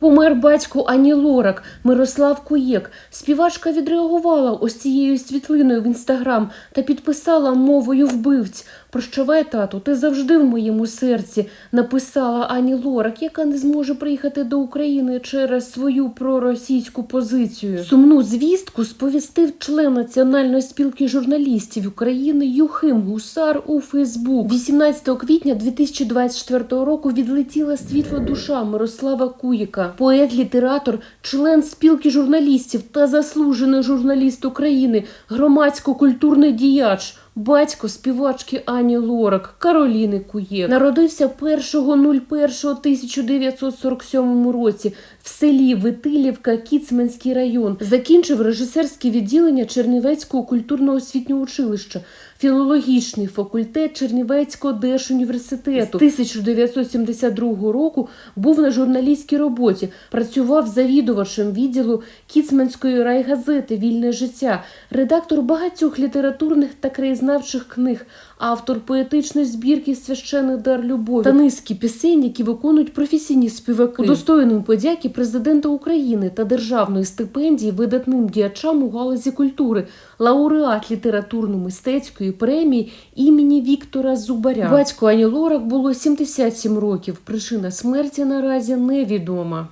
Помер батько Ані Лорак, Мирослав Куєк. Співачка відреагувала ось цією світлиною в інстаграм та підписала мовою вбивць. Прощавай, тату, ти завжди в моєму серці. Написала Ані Лорак, яка не зможе приїхати до України через свою проросійську позицію. Сумну звістку сповістив член Національної спілки журналістів України Юхим Гусар у Фейсбук. 18 квітня 2024 року відлетіла світла душа Мирослава Куїка, поет, літератор, член спілки журналістів та заслужений журналіст України, громадсько-культурний діяч. Батько співачки Ані Лорак, Кароліни Куєк. Народився 1.01.1947 році в селі Витилівка, Кіцманський район. Закінчив режисерське відділення Чернівецького культурно-освітнього училища, філологічний факультет Чернівецького держуніверситету. З 1972 року був на журналістській роботі, працював завідувачем відділу Кіцманської райгазети Вільне життя, редактор багатьох літературних та краєзнавчих книг, автор поетичної збірки Священий дар любові та низки пісень, які виконують професійні співаки. Удостоєним подяки президента України та державної стипендії видатним діячам у галузі культури, лауреат літературно-мистецької премії імені Віктора Зубаря. Батько Ані Лорак було 77 років. Причина смерті наразі невідома.